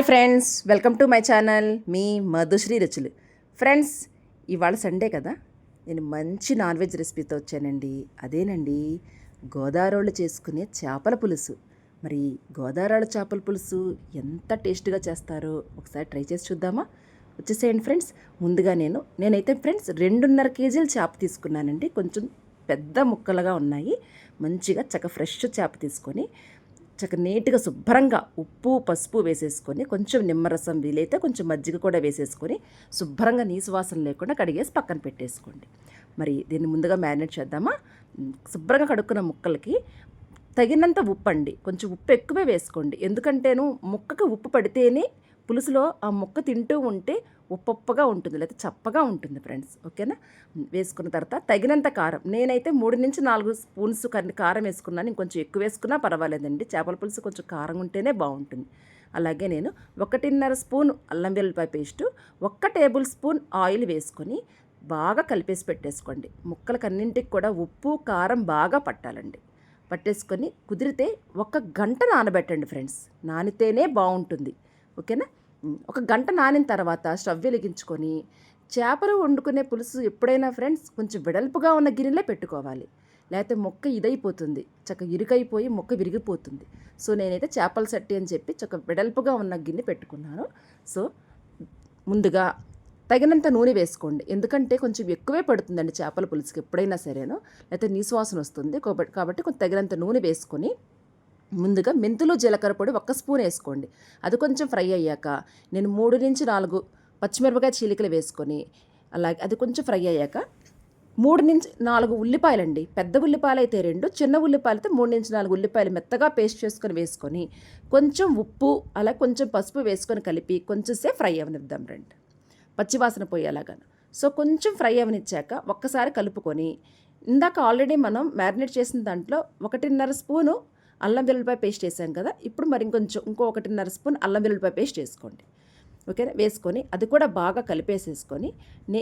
Hi friends welcome to my channel. మీ మధుశ్రీ రుచులు. Friends ఇవాళ Sunday కదా? నేను మంచి నాన్ వెజ్ రెసిపీతో వచ్చానండి. అదేనండి గోదావరిలో చేసుకునే చేపల పులుసు. మరి గోదావరి చేపల పులుసు ఎంత టేస్ట్గా చేస్తారో ఒకసారి ట్రై చేసి చూద్దామా? వచ్చేసేయండి ఫ్రెండ్స్. ముందుగా నేను నేనైతే ఫ్రెండ్స్ రెండున్నర కేజీల చేప తీసుకున్నానండి. కొంచెం పెద్ద ముక్కలుగా ఉన్నాయి. మంచిగా చక్క ఫ్రెష్ చేప తీసుకొని చక్క నీట్గా శుభ్రంగా ఉప్పు పసుపు వేసేసుకొని కొంచెం నిమ్మరసం వీలైతే కొంచెం మజ్జిగ కూడా వేసేసుకొని శుభ్రంగా నీసు వాసన లేకుండా కడిగేసి పక్కన పెట్టేసుకోండి. మరి దీన్ని ముందుగా మ్యారినేట్ చేద్దామా? శుభ్రంగా కడుక్కున్న ముక్కలకి తగినంత ఉప్పు అండి కొంచెం ఉప్పు ఎక్కువే వేసుకోండి. ఎందుకంటేను ముక్కకి ఉప్పు పడితేనే పులుసులో ఆ ముక్క తింటూ ఉంటే ఉప్పొప్పగా ఉంటుంది లేకపోతే చప్పగా ఉంటుంది ఫ్రెండ్స్. ఓకేనా? వేసుకున్న తర్వాత తగినంత కారం. నేనైతే మూడు నుంచి నాలుగు స్పూన్స్ కారం వేసుకున్నాను. ఇంకొంచెం ఎక్కువ వేసుకున్నా పర్వాలేదండి. చేపల పులుసు కొంచెం కారం ఉంటేనే బాగుంటుంది. అలాగే నేను ఒకటిన్నర స్పూన్ అల్లం వెల్లిపాయ పేస్టు ఒక్క టేబుల్ స్పూన్ ఆయిల్ వేసుకొని బాగా కలిపేసి పెట్టేసుకోండి. ముక్కలకి అన్నింటికి కూడా ఉప్పు కారం బాగా పట్టాలండి. పట్టేసుకొని కుదిరితే ఒక గంట నానబెట్టండి ఫ్రెండ్స్. నానితేనే బాగుంటుంది. ఓకేనా? ఒక గంట నానిన తర్వాత స్టవ్ వెలిగించుకొని చేపలు వండుకునే పులుసు ఎప్పుడైనా ఫ్రెండ్స్ కొంచెం వెడల్పుగా ఉన్న గిన్నెలో పెట్టుకోవాలి. లేకపోతే మొక్క ఇదైపోతుంది. చక్క ఇరుకైపోయి మొక్క విరిగిపోతుంది. సో నేనైతే చేపల సట్టి అని చెప్పి చక్క వెడల్పుగా ఉన్న గిన్నె పెట్టుకున్నాను. సో ముందుగా తగినంత నూనె వేసుకోండి. ఎందుకంటే కొంచెం ఎక్కువే పడుతుందండి చేపల పులుసుకి ఎప్పుడైనా సరేను. లేకపోతే నీసువాసన వస్తుంది. కాబట్టి కొంచెం తగినంత నూనె వేసుకొని ముందుగా మెంతులు జీలకర్ర పొడి ఒక్క స్పూన్ వేసుకోండి. అది కొంచెం ఫ్రై అయ్యాక నేను మూడు నుంచి నాలుగు పచ్చిమిరపకాయ చీలికలు వేసుకొని అలాగే అది కొంచెం ఫ్రై అయ్యాక మూడు నుంచి నాలుగు ఉల్లిపాయలండి. పెద్ద ఉల్లిపాయలు అయితే రెండు చిన్న ఉల్లిపాయలు అయితే మూడు నుంచి నాలుగు ఉల్లిపాయలు మెత్తగా పేస్ట్ చేసుకొని వేసుకొని కొంచెం ఉప్పు అలా కొంచెం పసుపు వేసుకొని కలిపి కొంచెం సేపు ఫ్రై అవనిద్దాం రండి. పచ్చివాసన పోయేలాగాను సో కొంచెం ఫ్రై అవనిచ్చాక ఒక్కసారి కలుపుకొని ఇందాక ఆల్రెడీ మనం మ్యారినేట్ చేసిన దాంట్లో ఒకటిన్నర స్పూను అల్లం వెల్లుల్లిపాయ పేస్ట్ వేసాం కదా ఇప్పుడు మరి ఇంకొంచెం ఇంకో ఒకటిన్నర స్పూన్ అల్లం వెల్లుల్లిపాయ పేస్ట్ వేసుకోండి. ఓకేనా? వేసుకొని అది కూడా బాగా కలిపేసేసుకొని నే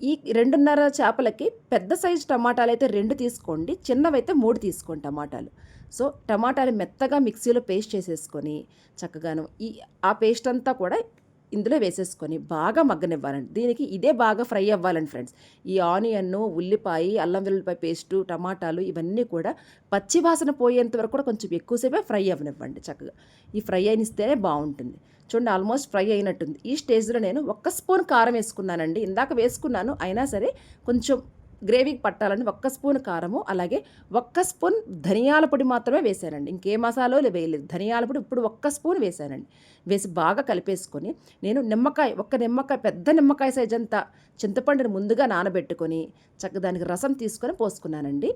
ఈ రెండున్నర చేపలకి పెద్ద సైజు టమాటాలు అయితే రెండు తీసుకోండి చిన్నవైతే మూడు తీసుకోండి టమాటాలు. సో టమాటాలు మెత్తగా మిక్సీలో పేస్ట్ చేసేసుకొని చక్కగాను ఈ ఆ పేస్ట్ అంతా కూడా ఇందులో వేసేసుకొని బాగా మగ్గనివ్వాలండి. దీనికి ఇదే బాగా ఫ్రై అవ్వాలండి ఫ్రెండ్స్. ఈ ఆనియన్ ఉల్లిపాయ అల్లం వెల్లుల్లిపాయ పేస్టు టమాటాలు ఇవన్నీ కూడా పచ్చి వాసన పోయేంత వరకు కూడా కొంచెం ఎక్కువసేపే ఫ్రై అవ్వనివ్వండి చక్కగా. ఈ ఫ్రై అయినిస్తేనే బాగుంటుంది. చూడండి ఆల్మోస్ట్ ఫ్రై అయినట్టుంది. ఈ స్టేజ్లో నేను ఒక్క స్పూన్ కారం వేసుకున్నానండి. ఇందాక వేసుకున్నాను అయినా సరే కొంచెం గ్రేవీకి పట్టాలని ఒక్క స్పూన్ కారము అలాగే ఒక్క స్పూన్ ధనియాల పొడి మాత్రమే వేసానండి ఇంకే మసాలాలు వేయలేదు. ధనియాల పొడి ఇప్పుడు ఒక్క స్పూన్ వేసానండి వేసి బాగా కలిపేసుకొని నేను నిమ్మకాయ ఒక్క నిమ్మకాయ పెద్ద నిమ్మకాయ సైజ్ అంతా చింతపండుని ముందుగా నానబెట్టుకొని చక్కగా దానికి రసం తీసుకొని పోసుకున్నానండి.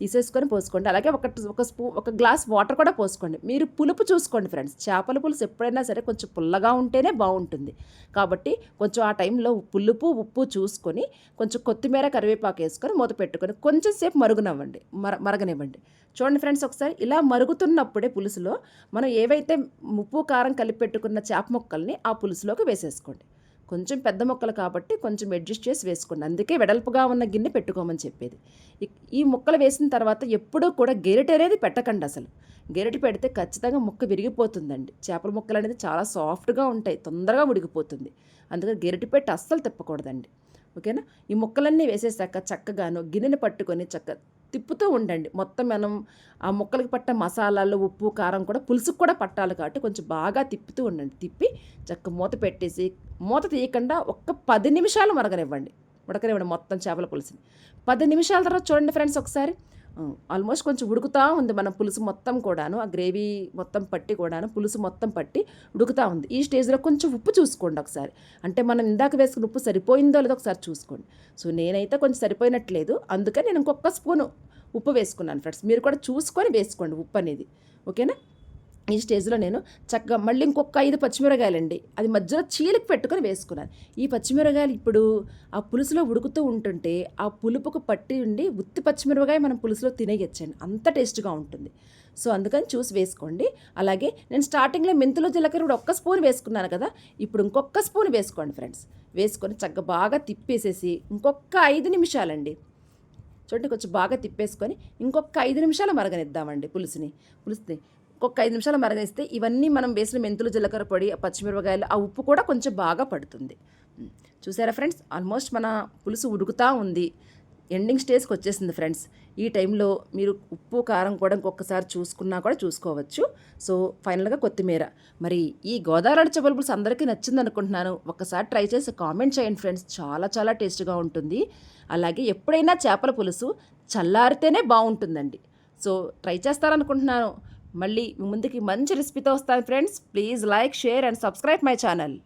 తీసేసుకొని పోసుకోండి. అలాగే ఒక ఒక స్పూ ఒక గ్లాస్ వాటర్ కూడా పోసుకోండి. మీరు పులుపు చూసుకోండి ఫ్రెండ్స్. చేపల పులుసు ఎప్పుడైనా సరే కొంచెం పుల్లగా ఉంటేనే బాగుంటుంది. కాబట్టి కొంచెం ఆ టైంలో పులుపు ఉప్పు చూసుకొని కొంచెం కొత్తిమీర కరివేపాకు వేసుకొని మూత పెట్టుకొని కొంచెం సేపు మరుగునవ్వండి. మర మరగనివ్వండి. చూడండి ఫ్రెండ్స్ ఒకసారి ఇలా మరుగుతున్నప్పుడే పులుసులో మనం ఏవైతే ఉప్పు కారం కలిపి పెట్టుకున్న చేప ముక్కల్ని ఆ పులుసులోకి వేసేసుకోండి. కొంచెం పెద్ద ముక్కలు కాబట్టి కొంచెం అడ్జస్ట్ చేసి వేసుకోండి. అందుకే వెడల్పుగా ఉన్న గిన్నె పెట్టుకోమని చెప్పేది. ఈ ముక్కలు వేసిన తర్వాత ఎప్పుడూ కూడా గెరిట అనేది పెట్టకండి అసలు. గెరిటి పెడితే ఖచ్చితంగా ముక్క విరిగిపోతుందండి. చేపల ముక్కలు అనేది చాలా సాఫ్ట్గా ఉంటాయి. తొందరగా ఉడికిపోతుంది. అందుకని గెరిటి పెట్టి అస్సలు తిప్పకూడదండి. ఓకేనా? ఈ ముక్కలన్నీ వేసేసాక చక్కగాను గిన్నెని పట్టుకొని చక్క తిప్పుతూ ఉండండి. మొత్తం మనం ఆ ముక్కలకి పట్ట మసాలాలు ఉప్పు కారం కూడా పులుసుకు కూడా పట్టాలి కాబట్టి కొంచెం బాగా తిప్పుతూ ఉండండి. తిప్పి చక్క మూత పెట్టేసి మూత తీయకుండా ఒక్క పది నిమిషాలు మరగనివ్వండి. ఉడకనివ్వండి మొత్తం చేపల పులుసుని. పది నిమిషాల తర్వాత చూడండి ఫ్రెండ్స్ ఒకసారి. ఆల్మోస్ట్ కొంచెం ఉడుకుతూ ఉంది మన పులుసు మొత్తం కూడాను ఆ గ్రేవీ మొత్తం పట్టి కూడాను పులుసు మొత్తం పట్టి ఉడుకుతూ ఉంది. ఈ స్టేజ్లో కొంచెం ఉప్పు చూసుకోండి ఒకసారి. అంటే మనం ఇందాక వేసుకున్న ఉప్పు సరిపోయిందో లేదో ఒకసారి చూసుకోండి. సో నేనైతే కొంచెం సరిపోయినట్లేదు. అందుకని నేను ఇంకొక స్పూను ఉప్పు వేసుకున్నాను ఫ్రెండ్స్ మీరు కూడా చూసుకొని వేసుకోండి ఉప్పు అనేది. ఓకేనా? ఈ స్టేజ్లో నేను చక్కగా మళ్ళీ ఇంకొక ఐదు పచ్చిమిరకాయలండి. అది మధ్యలో చీలికి పెట్టుకొని వేసుకున్నాను. ఈ పచ్చిమిరకాయలు ఇప్పుడు ఆ పులుసులో ఉడుకుతూ ఉంటుంటే ఆ పులుపుకు పట్టి ఉండి ఉత్తి పచ్చిమిరపకాయ మనం పులుసులో తినేయచ్చండి. అంత టేస్ట్గా ఉంటుంది. సో అందుకని చూసి వేసుకోండి. అలాగే నేను స్టార్టింగ్లో మెంతులు జీలకర్ర కూడా ఒక్క స్పూన్ వేసుకున్నాను కదా. ఇప్పుడు ఇంకొక స్పూన్ వేసుకోండి ఫ్రెండ్స్. వేసుకొని చక్కగా బాగా తిప్పేసేసి ఇంకొక ఐదు నిమిషాలండి. చూడండి కొంచెం బాగా తిప్పేసుకొని ఇంకొక ఐదు నిమిషాలు మరగనిద్దామండి పులుసుని. పులుసుని ఒక ఐదు నిమిషాలు మరగనిస్తే ఇవన్నీ మనం వేసిన మెంతులు జీలకర్ర పొడి ఆ పచ్చిమిరపకాయలు ఆ ఉప్పు కూడా కొంచెం బాగా పడుతుంది. చూసారా ఫ్రెండ్స్? ఆల్మోస్ట్ మన పులుసు ఉడుకుతా ఉంది. ఎండింగ్ స్టేజ్కి వచ్చేసింది ఫ్రెండ్స్. ఈ టైంలో మీరు ఉప్పు కారం కూడా ఇంకొకసారి చూసుకున్నా కూడా చూసుకోవచ్చు. సో ఫైనల్గా కొత్తిమీర. మరి ఈ గోదావరి చేపల పులుసు అందరికీ నచ్చింది అనుకుంటున్నాను. ఒకసారి ట్రై చేసి కామెంట్ చేయండి ఫ్రెండ్స్. చాలా చాలా టేస్ట్గా ఉంటుంది. అలాగే ఎప్పుడైనా చేపల పులుసు చల్లారితేనే బాగుంటుందండి. సో ట్రై చేస్తారనుకుంటున్నాను. మళ్ళీ ముందుకి మంచి రెసిపీతో వస్తాను friends please like share and subscribe my channel